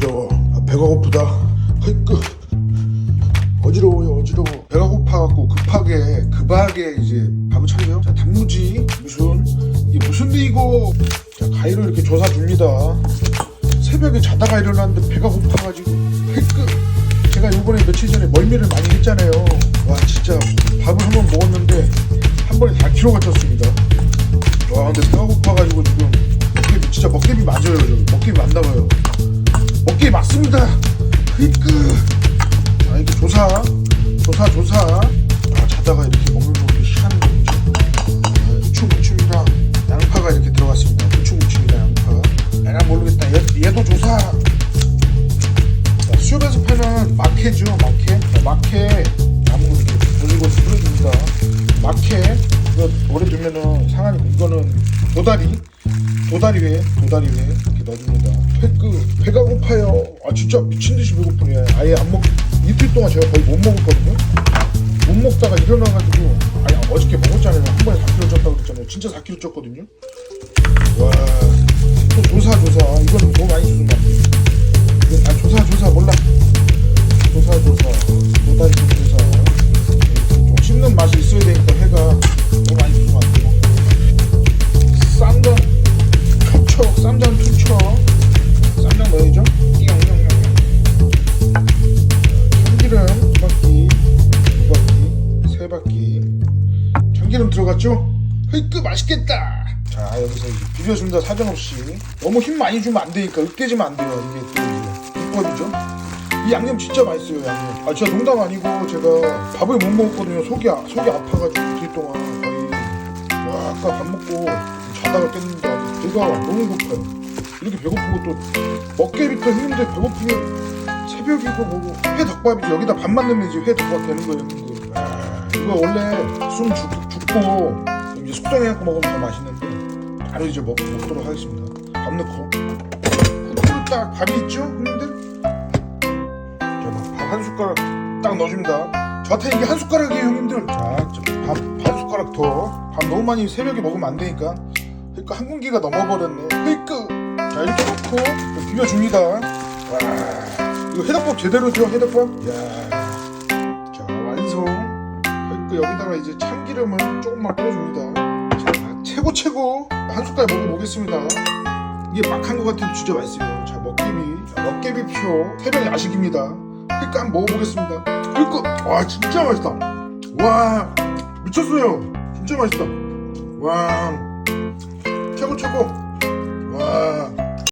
어지러워. 아, 배가 고프다. 헐끄. 어지러워요, 어지러워. 배가 고파갖고 급하게, 급하게 이제 밥을 차려요. 자, 단무지. 무슨, 이게 무슨 일이고. 자, 가위로 이렇게 조사 줍니다. 새벽에 자다가 일어났는데 배가 고파가지고. 헐끄. 제가 요번에 며칠 전에 멀미를 많이 했잖아요. 와, 진짜 밥을 한 번 먹었는데 한 번에 4kg가 쪘습니다. 와, 근데 배가 고파가지고 지금 먹개비, 진짜 먹개비 맞아요. 저. 먹개비 맞나봐요. 먹개비 맞습니다. 휘끄. 자, 이렇게 조사, 조사, 조사. 아, 자다가 이렇게 먹는 희한한 거죠. 아, 후추무침이랑 양파가 이렇게 들어갔습니다. 후추무침이랑 양파. 내가 모르겠다. 얘, 얘도 조사. 자, 수협에서 파는 마케죠, 마케. 자, 마케 나무 이렇게 돌리고서 뿌려줍니다. 마케 이거 오래 두면은 상하니까 이거는 도다리, 도다리 회, 도다리 회 이렇게 넣어줍니다. 그 배가 고파요. 아 진짜 미친 듯이 배고프네. 아예 안 먹. 이틀 동안 제가 거의 못 먹었거든요. 못 먹다가 일어나가지고 아니 어저께 먹었잖아요. 한 번에 4kg 쪘다고 그랬잖아요. 진짜 4kg 쪘거든요. 참기름 들어갔죠? 헐끄 맛있겠다. 자 여기서 비벼줍니다 사정없이 너무 힘 많이 주면 안 되니까 으깨지면 안 돼요 이게 또 비법이죠. 이 양념 진짜 맛있어요 양념. 아 진짜 농담 아니고 제가 밥을 못 먹었거든요. 속이 아- 속이 아파가지고 이틀 동안 거의 와 아까 밥 먹고 자다가 깼는데 배가 너무 고파요. 이렇게 배고픈 것도 먹개비터 했는데 배고프면 새벽이고 뭐고 회 덮밥이죠. 여기다 밥만 넣으면 이제 회 덮밥 되는. 형님. 아, 이거 원래 숨 죽, 죽고 이제 숙성해갖고 먹으면 더 맛있는데 바로 이제 먹, 먹도록 하겠습니다. 밥 넣고 후루룩 딱 밥이 있죠, 형님들? 밥한 숟가락 딱 넣어줍니다. 저한테 이게 한 숟가락이에요, 형님들. 자, 밥반 숟가락 더. 밥 너무 많이 새벽에 먹으면 안 되니까. 그러니까 한 공기가 넘어버렸네. 그러니까 자 이렇게 넣고 비벼줍니다. 와, 이거 해덮밥 제대로죠, 해덮밥. 야, 여기다가 이제 참기름을 조금만 뿌려줍니다. 자, 최고 최고. 한 숟갈 먹어보겠습니다. 이게 막한 것 같아도 진짜 맛있어요. 자, 먹개비. 자, 먹개비 표. 새벽 야식입니다. 한번 먹어보겠습니다. 그러니까, 와, 진짜 맛있다. 와, 미쳤어요. 진짜 맛있다. 와, 최고, 최고. 와,